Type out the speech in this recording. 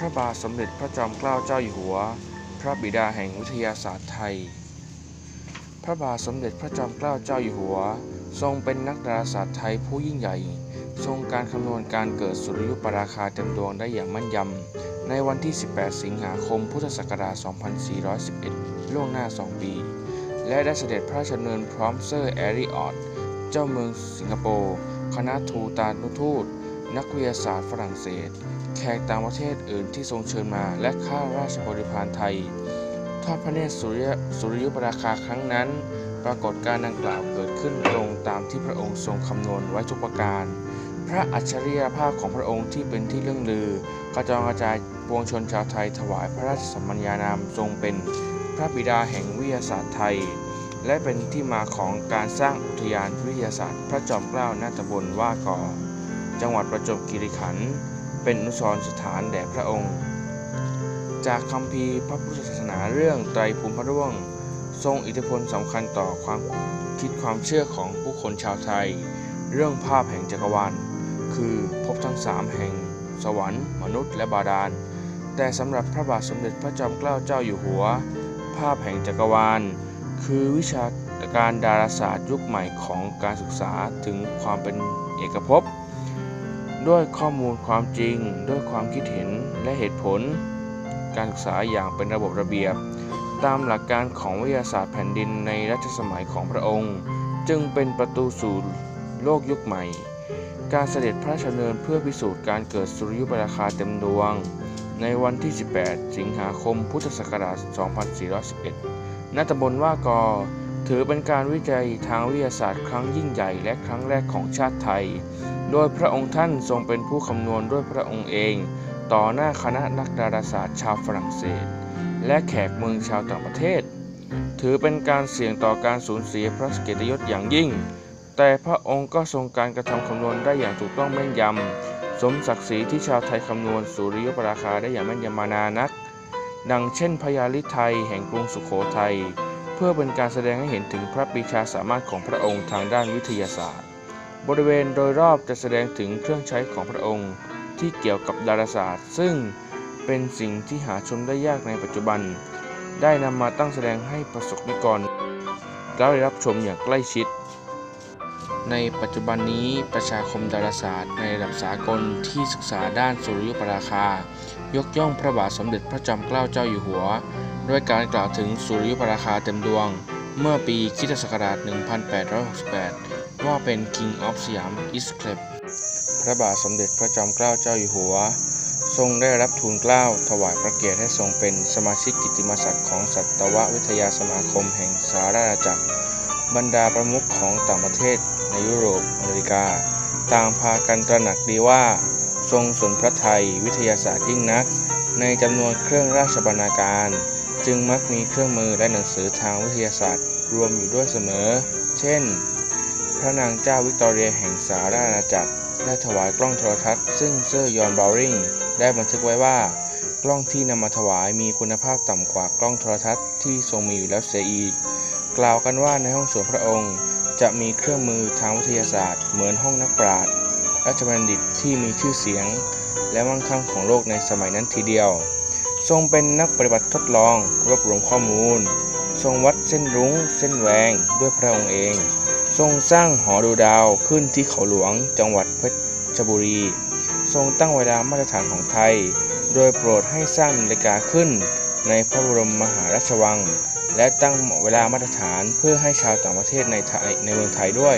พระบาทสมเด็จพระจอมเกล้าเจ้าอยู่หัว พระบิดาแห่งวิทยาศาสตร์ไทย พระบาทสมเด็จพระจอมเกล้าเจ้าอยู่หัว ทรงเป็นนักดาราศาสตร์ไทยผู้ยิ่งใหญ่ ทรงการคำนวณการเกิดสุริยุปราคาเต็มดวงได้อย่างมั่นยำ ในวันที่ 18 สิงหาคม พุทธศักราช 2411 ล่วงหน้า 2 ปี และได้เสด็จพระราชดำเนินพร้อมเซอร์แอริออต เจ้าเมืองสิงคโปร์ คณะทูตานุทูต นักวิทยาศาสตร์ฝรั่งเศส แขกต่างประเทศอื่นที่ทรงเชิญมา และข้าราชบริพารไทย ทอดพระเนตรสุริยสุริยุปราคาครั้งนั้น ปรากฏการณ์ดังกล่าวเกิดขึ้นตรงตามที่พระองค์ทรงคำนวณไว้ทุกประการ พระอัจฉริยภาพของพระองค์ที่เป็นที่เรื่องลือกระจองกระจายปวงชนชาวไทยถวายพระราชสมัญญานามทรงเป็นพระบิดาแห่งวิทยาศาสตร์ไทย และเป็นที่มาของการสร้างอุทยานวิทยาศาสตร์ พระจอมเกล้านาตำบลว่ากอ จังหวัดประจวบคีรีขันธ์เป็นอนุสรสถานแด่พระองค์ จากคำพีพระพุทธศาสนาเรื่องไตรภูมิพระร่วง ทรงอิทธิพลสำคัญต่อความคิดความเชื่อของผู้คนชาวไทย เรื่องภาพแห่งจักรวาลคือภพทั้งสามแห่ง สวรรค์ มนุษย์ และบาดาล แต่สำหรับพระบาทสมเด็จพระจอมเกล้าเจ้าอยู่หัว ภาพแห่งจักรวาล คือวิชาการดาราศาสตร์ยุคใหม่ของการศึกษาถึงความเป็นเอกภพ ด้วยข้อมูลความจริง ด้วยความคิดเห็นและเหตุผล การศึกษาอย่างเป็นระบบระเบียบ ตามหลักการของวิทยาศาสตร์แผ่นดินในรัชสมัยของพระองค์ จึงเป็นประตูสู่โลกยุคใหม่ การเสด็จพระราชดำเนินเพื่อพิสูจน์การเกิดสุริยุปราคาเต็มดวง ในวันที่ 18 สิงหาคม พุทธศักราช 2411ณตำบลว่ากอ ถือเป็นการวิจัยทางวิทยาศาสตร์ครั้งยิ่งใหญ่และครั้งแรกของชาติไทย โดยพระองค์ท่านทรงเป็นผู้คำนวณด้วยพระองค์เอง ต่อหน้าคณะนักดาราศาสตร์ชาวฝรั่งเศส และแขกเมืองชาวต่างประเทศ ถือเป็นการเสี่ยงต่อการสูญเสียพระเกียรติยศอย่างยิ่ง แต่พระองค์ก็ทรงการกระทำคำนวณได้อย่างถูกต้องแม่นยำ สมศักดิ์ศรีที่ชาวไทยคำนวณสุริยุปราคาได้อย่างแม่นยำมานานัก ดังเช่นพญาลิไทยแห่งกรุงสุขโขทัย เพื่อเป็นการแสดงให้เห็นถึงพระปีชาสามารถของพระองค์ทางด้านวิทยาศาสตร์ บริเวณโดยรอบจะแสดงถึงเครื่องใช้ของพระองค์ ที่เกี่ยวกับดาราศาสตร์ ซึ่งเป็นสิ่งที่หาชมได้ยากในปัจจุบัน ได้นำมาตั้งแสดงให้ประสบนิกรได้รับชมอย่างใกล้ชิด ในปัจจุบันนี้ประชาคมดาราศาสตร์ในระดับสากลที่ศึกษาด้านสุริยุปราคา ยกย่องพระบาทสมเด็จพระจอมเกล้าเจ้าอยู่หัว ด้วยการกล่าวถึงสุริยุปราคาเต็มดวง เมื่อปีคริสตศักราช 1868 ว่าเป็น King of Siam is c l e p พระบาทสมเด็จพระจอมเกล้าเจ้าอยู่หัว ทรงได้รับทูลเกล้าถวายพระเกียรติให้ทรงเป็นสมาชิกกิตติมศักดิ์ของสัตววิทยาสมาคมแห่งสหราชอาณาจักร บรรดาประมุขของต่างประเทศในยุโรปอเมริกา ต่างพากันตระหนักดีว่า ทรงสนพระไทยวิทยาศาสตร์ยิ่งนัก ในจำนวนเครื่องราชบรรณาการ จึงมักมีเครื่องมือและหนังสือทางวิทยาศาสตร์ รวมอยู่ด้วยเสมอ เช่น พระนางเจ้าวิกตอเรียแห่งสหราชอาณาจักรได้ถวายกล้องโทรทัศน์ซึ่งเซอร์ยอนบาวริงได้บันทึกไว้ว่า กล้องที่นำมาถวายมีคุณภาพต่ำกว่ากล้องโทรทัศน์ที่ทรงมีอยู่แล้วเสียอีก กล่าวกันว่าในห้องส่วนพระองค์ จะมีเครื่องมือทางวิทยาศาสตร์ เหมือนห้องนักปราชญ์ราชบัณฑิตที่มีชื่อเสียง และมั่งคั่งของโลกในสมัยนั้นทีเดียว ทรงเป็นนักปฏิบัติทดลองรวบรวมข้อมูล ทรงวัดเส้นรุ้ง เส้นแหวงด้วยพระองค์เอง ทรงสร้างหอดูดาวขึ้นที่เขาหลวง จังหวัดเพชรบุรี ทรงตั้งเวลามาตรฐานของไทย โดยโปรดให้สร้างนาฬิกาขึ้นในพระบรมมหาราชวัง และตั้งเวลามาตรฐานเพื่อให้ชาวต่างประเทศในไทยในเมืองไทยด้วย